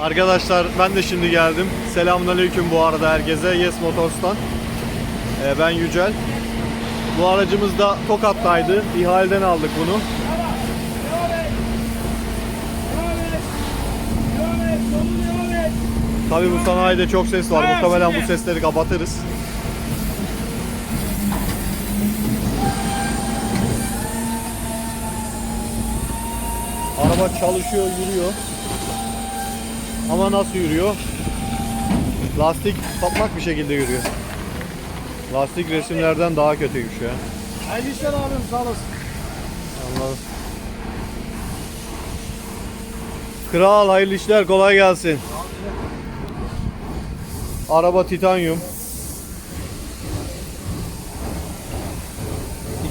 Arkadaşlar ben de şimdi geldim. Selamünaleyküm bu arada herkese. Yes Motors'tan. Ee, ben Yücel. Bu aracımız da Tokat'taydı. İhaleden aldık bunu. Tabii bu sanayide çok ses var. Muhtemelen bu sesleri kapatırız. Araba çalışıyor, yürüyor. Ama nasıl yürüyor? Lastik patmak bir şekilde yürüyor. Lastik resimlerden daha kötüymüş ya. Hayırlı işler abim sağ olasın. Anladım. Kral hayırlı işler kolay gelsin. Araba titanyum.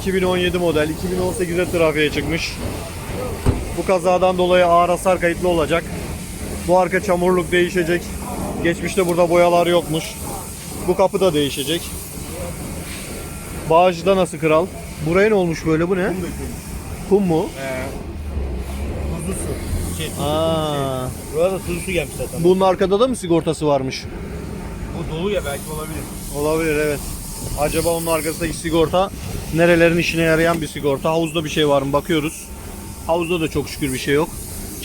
2017 model 2018'de trafiğe çıkmış. Bu kazadan dolayı ağır hasar kayıtlı olacak. Bu arka çamurluk değişecek. Geçmişte burada boyalar yokmuş. Bu kapı da değişecek. Bağcı'da nasıl kral? Buraya ne olmuş böyle bu ne? Kum mu? Tuzlu su. Şey, Aa, burada tuzlu su gelmiş zaten. bunun arkada da mı sigortası varmış? Bu dolu ya belki olabilir. Olabilir evet. Acaba onun arkasındaki sigorta nerelerin işine yarayan bir sigorta? Havuzda bir şey var mı bakıyoruz. Havuzda da çok şükür bir şey yok.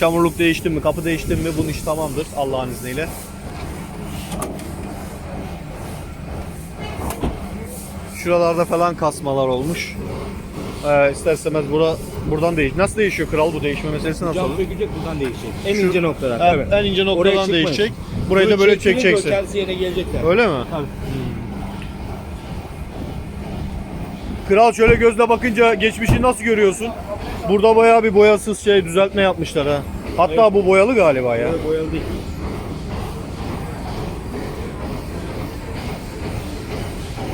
Çamurluk değişti mi, kapı değişti mi bunun iş tamamdır Allah'ın izniyle. Şuralarda falan kasmalar olmuş. Ee, ister istemez bura, buradan değiş. Nasıl değişiyor kral bu değişme meselesi nasıl Cam olur? sökülecek buradan değişecek. En Şu- ince noktalar. Evet, en ince Oraya noktadan çıkmayın. değişecek. Burayı da böyle çekeceksin. Kendisi yerine gelecekler. Öyle mi? Tabii. Kral şöyle gözle bakınca geçmişi nasıl görüyorsun? Burada bayağı bir boyasız şey düzeltme yapmışlar ha. Hatta bu boyalı galiba ya. Böyle boyalı değil.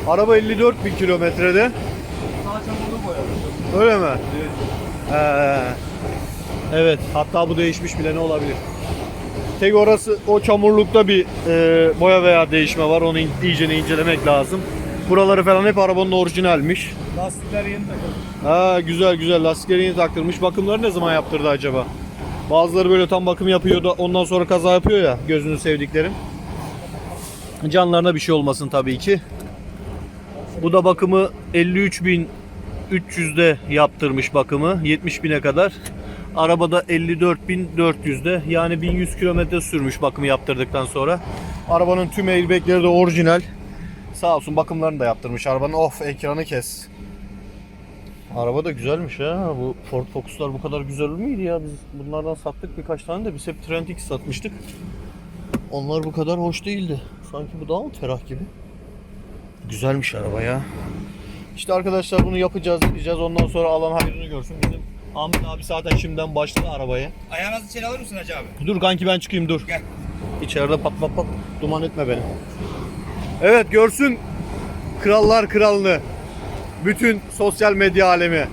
Araba 54 bin kilometrede. Sağ çamurlu boyalı. Öyle mi? Ee, evet. Hatta bu değişmiş bile ne olabilir? Tek orası o çamurlukta bir e, boya veya değişme var. Onu in- iyicene incelemek lazım. Buraları falan hep arabanın orijinalmiş. Lastikler yeni takıldı. Ha güzel güzel lastikleri yeni taktırmış. Bakımları ne zaman yaptırdı acaba? Bazıları böyle tam bakım yapıyor da ondan sonra kaza yapıyor ya gözünü sevdiklerim. Canlarına bir şey olmasın tabii ki. Bu da bakımı 53.300'de yaptırmış bakımı 70.000'e kadar. Arabada 54.400'de yani 1100 kilometre sürmüş bakımı yaptırdıktan sonra. Arabanın tüm airbagleri de orijinal. Sağ olsun bakımlarını da yaptırmış arabanın. Of ekranı kes. Araba da güzelmiş ha. Bu Ford Focus'lar bu kadar güzel miydi ya? Biz bunlardan sattık birkaç tane de biz hep Trend X satmıştık. Onlar bu kadar hoş değildi. Sanki bu daha mı ferah gibi? Güzelmiş araba ya. İşte arkadaşlar bunu yapacağız, edeceğiz. Ondan sonra alan hayrını görsün. Bizim Ahmet abi zaten şimdiden başladı arabaya. Ayağınızı içeri alır mısın Hacı abi? Dur kanki ben çıkayım dur. Gel. İçeride pat pat pat duman etme beni. Evet görsün krallar kralını. Bütün sosyal medya alemi.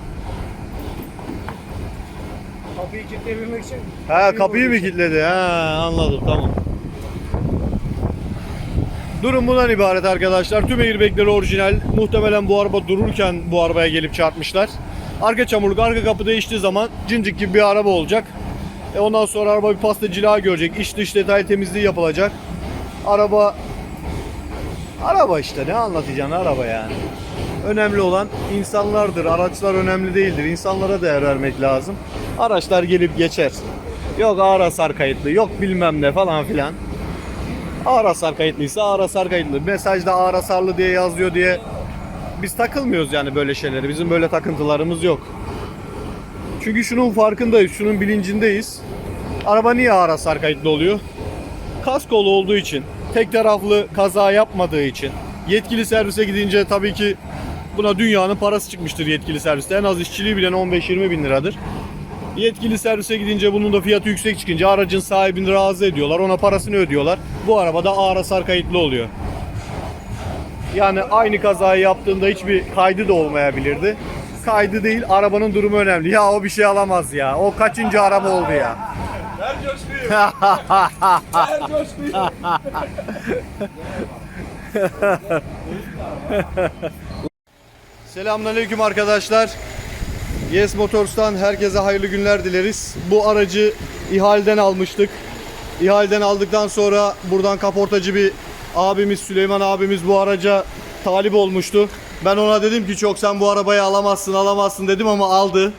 Kapıyı kilitleyebilmek için. Ha kapıyı mı kilitledi? Ha anladım tamam. Durum bundan ibaret arkadaşlar. Tüm airbagleri orijinal. Muhtemelen bu araba dururken bu arabaya gelip çarpmışlar. Arka çamurluk, arka kapı değiştiği zaman cincik gibi bir araba olacak. E ondan sonra araba bir pasta cila görecek. İç dış detay temizliği yapılacak. Araba araba işte ne anlatacaksın araba yani. Önemli olan insanlardır. Araçlar önemli değildir. İnsanlara değer vermek lazım. Araçlar gelip geçer. Yok ağır hasar kayıtlı, yok bilmem ne falan filan. Ağır hasar kayıtlıysa ağır hasar kayıtlı. Mesajda ağır hasarlı diye yazıyor diye biz takılmıyoruz yani böyle şeyleri. Bizim böyle takıntılarımız yok. Çünkü şunun farkındayız, şunun bilincindeyiz. Araba niye ağır hasar kayıtlı oluyor? Kaskolu olduğu için, tek taraflı kaza yapmadığı için. Yetkili servise gidince tabii ki buna dünyanın parası çıkmıştır yetkili serviste. En az işçiliği bilen 15-20 bin liradır. Yetkili servise gidince bunun da fiyatı yüksek çıkınca aracın sahibini razı ediyorlar. Ona parasını ödüyorlar. Bu arabada ağır hasar kayıtlı oluyor. Yani aynı kazayı yaptığında hiçbir kaydı da olmayabilirdi. Kaydı değil, arabanın durumu önemli. Ya o bir şey alamaz ya. O kaçıncı araba oldu ya. Ver coşkuyu. Ver coşkuyu. Selamünaleyküm arkadaşlar. Yes Motors'tan herkese hayırlı günler dileriz. Bu aracı ihaleden almıştık. İhaleden aldıktan sonra buradan kaportacı bir abimiz Süleyman abimiz bu araca talip olmuştu. Ben ona dedim ki çok sen bu arabayı alamazsın alamazsın dedim ama aldı.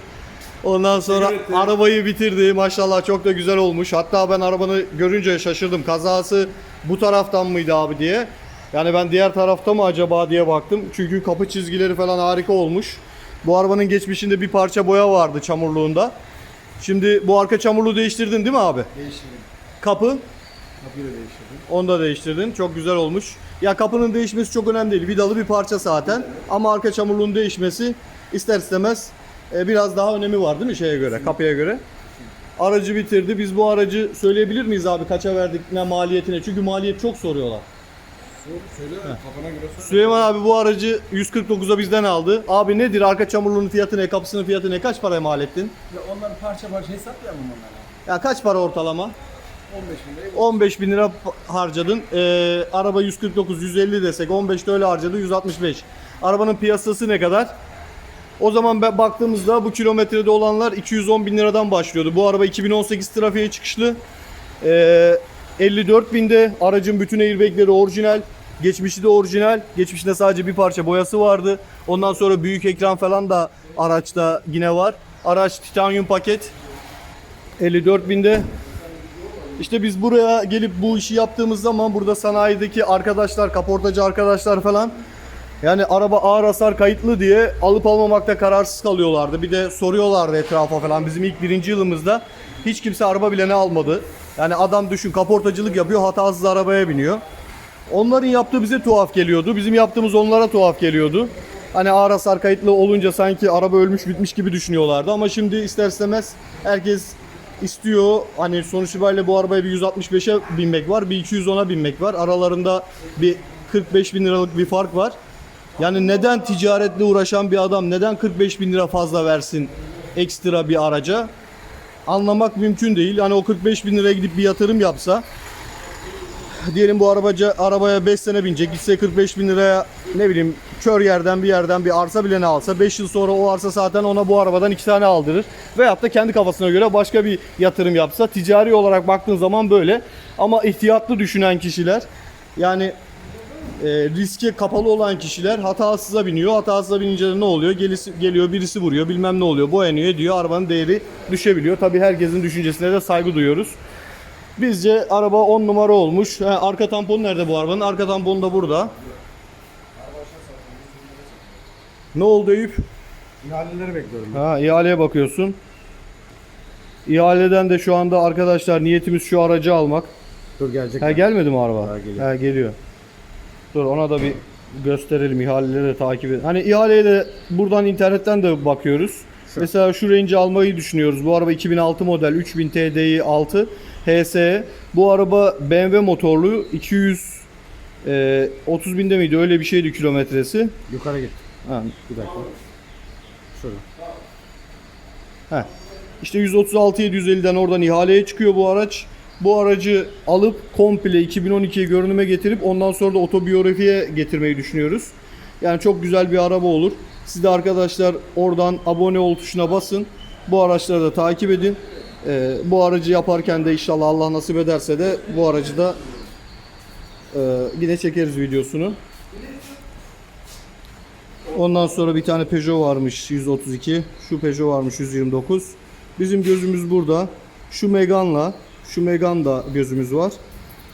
Ondan sonra arabayı bitirdi. Maşallah çok da güzel olmuş. Hatta ben arabanı görünce şaşırdım. Kazası bu taraftan mıydı abi diye. Yani ben diğer tarafta mı acaba diye baktım. Çünkü kapı çizgileri falan harika olmuş. Bu arabanın geçmişinde bir parça boya vardı çamurluğunda. Şimdi bu arka çamurluğu değiştirdin değil mi abi? Değiştirdim. Kapı Kapıyı da değiştirdim. onu da değiştirdin. Çok güzel olmuş. Ya kapının değişmesi çok önemli değil. Vidalı bir parça zaten. Ama arka çamurluğun değişmesi ister istemez e, biraz daha önemi var değil mi şeye göre, kapıya göre? Aracı bitirdi. Biz bu aracı söyleyebilir miyiz abi kaça verdik ne maliyetine? Çünkü maliyet çok soruyorlar. Söyle kafana göre söyle. Süleyman abi bu aracı 149'a bizden aldı. Abi nedir arka çamurluğunun fiyatı ne, kapısının fiyatı ne? Kaç paraya mal ettin? Ya onları parça parça hesaplayalım onlara. Ya kaç para ortalama? 15 bin liraya 15 bin lira harcadın. Ee, araba 149, 150 desek 15 de öyle harcadı 165. Arabanın piyasası ne kadar? O zaman ben baktığımızda bu kilometrede olanlar 210 bin liradan başlıyordu. Bu araba 2018 trafiğe çıkışlı. Ee, 54 binde aracın bütün airbagleri orijinal. Geçmişi de orijinal. Geçmişinde sadece bir parça boyası vardı. Ondan sonra büyük ekran falan da araçta yine var. Araç titanyum paket. 54 binde. İşte biz buraya gelip bu işi yaptığımız zaman burada sanayideki arkadaşlar, kaportacı arkadaşlar falan yani araba ağır hasar kayıtlı diye alıp almamakta kararsız kalıyorlardı. Bir de soruyorlardı etrafa falan. Bizim ilk birinci yılımızda hiç kimse araba bile ne almadı. Yani adam düşün kaportacılık yapıyor hatasız arabaya biniyor. Onların yaptığı bize tuhaf geliyordu. Bizim yaptığımız onlara tuhaf geliyordu. Hani ağır hasar kayıtlı olunca sanki araba ölmüş bitmiş gibi düşünüyorlardı. Ama şimdi ister istemez herkes istiyor. Hani sonuç itibariyle bu arabaya bir 165'e binmek var, bir 210'a binmek var. Aralarında bir 45 bin liralık bir fark var. Yani neden ticaretle uğraşan bir adam neden 45 bin lira fazla versin ekstra bir araca? Anlamak mümkün değil. Hani o 45 bin liraya gidip bir yatırım yapsa diyelim bu arabacı arabaya 5 sene binecek gitse 45 bin liraya ne bileyim kör yerden bir yerden bir arsa bile ne alsa 5 yıl sonra o arsa zaten ona bu arabadan 2 tane aldırır. Veyahut da kendi kafasına göre başka bir yatırım yapsa ticari olarak baktığın zaman böyle ama ihtiyatlı düşünen kişiler yani e, riske kapalı olan kişiler hatasıza biniyor. Hatasıza binince de ne oluyor? Gelisi, geliyor birisi vuruyor bilmem ne oluyor. Boyanıyor ediyor. Arabanın değeri düşebiliyor. Tabii herkesin düşüncesine de saygı duyuyoruz. Bizce araba 10 numara olmuş. Ha, arka tampon nerede bu arabanın? Arka tamponu da burada. Ne oldu Eyüp? İhaleleri bekliyorum. Ha, ihaleye bakıyorsun. İhaleden de şu anda arkadaşlar niyetimiz şu aracı almak. Dur gelecek. Ha gelmedi mi araba? Ha, geliyor. Ha, geliyor. Dur ona da bir gösterelim ihaleleri de takip edelim. Hani ihaleye de buradan internetten de bakıyoruz. Mesela şu range'i almayı düşünüyoruz. Bu araba 2006 model 3000 TDI 6 HS. Bu araba BMW motorlu 200 e, 30 binde miydi öyle bir şeydi kilometresi. Yukarı git. Ha, Bir dakika. Şurada. Heh. İşte 136 750'den oradan ihaleye çıkıyor bu araç. Bu aracı alıp komple 2012'ye görünüme getirip ondan sonra da otobiyografiye getirmeyi düşünüyoruz. Yani çok güzel bir araba olur. Siz de arkadaşlar oradan abone ol tuşuna basın. Bu araçları da takip edin. Ee, bu aracı yaparken de inşallah Allah nasip ederse de bu aracı da e, yine çekeriz videosunu. Ondan sonra bir tane Peugeot varmış 132. Şu Peugeot varmış 129. Bizim gözümüz burada. Şu Megane'la şu Megane'da gözümüz var.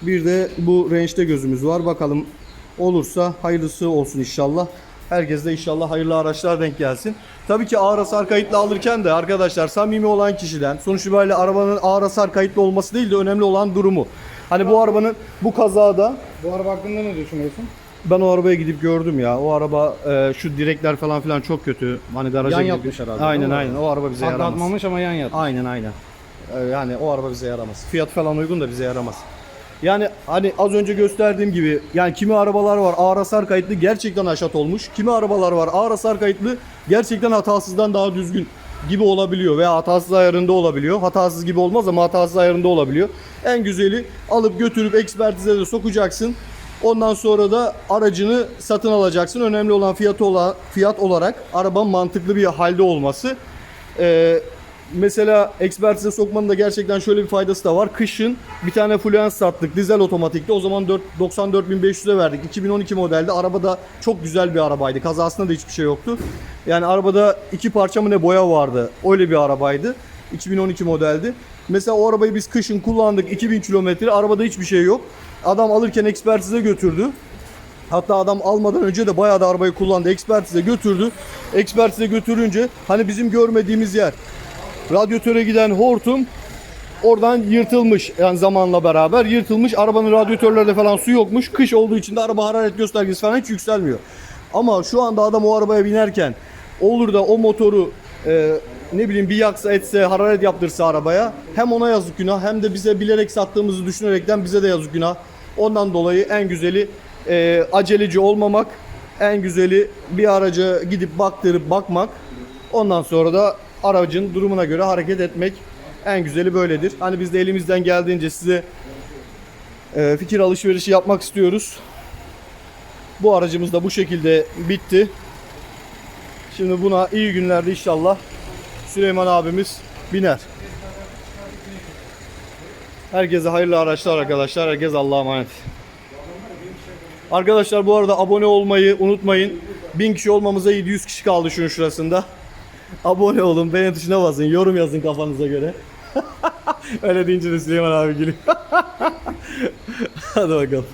Bir de bu Range'de gözümüz var. Bakalım olursa hayırlısı olsun inşallah. Herkes de inşallah hayırlı araçlar denk gelsin. Tabii ki ağır hasar kayıtlı alırken de arkadaşlar samimi olan kişiden sonuç itibariyle arabanın ağır hasar kayıtlı olması değil de önemli olan durumu. Hani bu arabanın bu kazada Bu araba hakkında ne düşünüyorsun? ben o arabaya gidip gördüm ya. O araba e, şu direkler falan filan çok kötü. Hani garaja Yan gibi- yatmış herhalde, Aynen değil mi? aynen. O araba bize yaramaz. Ama yan yat. Aynen aynen. E, Yani o araba bize yaramaz. Fiyat falan uygun da bize yaramaz. Yani hani az önce gösterdiğim gibi yani kimi arabalar var ağır hasar kayıtlı gerçekten aşat olmuş. Kimi arabalar var ağır hasar kayıtlı gerçekten hatasızdan daha düzgün gibi olabiliyor veya hatasız ayarında olabiliyor. Hatasız gibi olmaz ama hatasız ayarında olabiliyor. En güzeli alıp götürüp ekspertize de sokacaksın. Ondan sonra da aracını satın alacaksın. Önemli olan fiyatı ola, fiyat olarak arabanın mantıklı bir halde olması. Ee, mesela ekspertize sokmanın da gerçekten şöyle bir faydası da var. Kışın bir tane Fluence sattık dizel otomatikte. O zaman 4 94.500'e verdik. 2012 modelde. Arabada çok güzel bir arabaydı. Kazasında da hiçbir şey yoktu. Yani arabada iki parça mı ne boya vardı. Öyle bir arabaydı. 2012 modeldi. Mesela o arabayı biz kışın kullandık 2000 kilometre. Arabada hiçbir şey yok. Adam alırken ekspertize götürdü. Hatta adam almadan önce de bayağı da arabayı kullandı. Ekspertize götürdü. Ekspertize götürünce hani bizim görmediğimiz yer. Radyatöre giden hortum oradan yırtılmış. Yani zamanla beraber yırtılmış. Arabanın radyatörlerde falan su yokmuş. Kış olduğu için de araba hararet göstergesi falan hiç yükselmiyor. Ama şu anda adam o arabaya binerken olur da o motoru e, ne bileyim bir yaksa etse hararet yaptırsa arabaya hem ona yazık günah hem de bize bilerek sattığımızı düşünerekten bize de yazık günah. Ondan dolayı en güzeli e, aceleci olmamak, en güzeli bir araca gidip baktırıp bakmak. Ondan sonra da aracın durumuna göre hareket etmek en güzeli böyledir. Hani biz de elimizden geldiğince size e, fikir alışverişi yapmak istiyoruz. Bu aracımız da bu şekilde bitti. Şimdi buna iyi günlerde inşallah Süleyman abimiz biner. Herkese hayırlı araçlar arkadaşlar. Herkes Allah'a emanet. Arkadaşlar bu arada abone olmayı unutmayın. 1000 kişi olmamıza 700 kişi kaldı şunun şurasında. Abone olun, beğen tuşuna basın, yorum yazın kafanıza göre. Öyle deyince de Süleyman abi gülüyor. Hadi bakalım.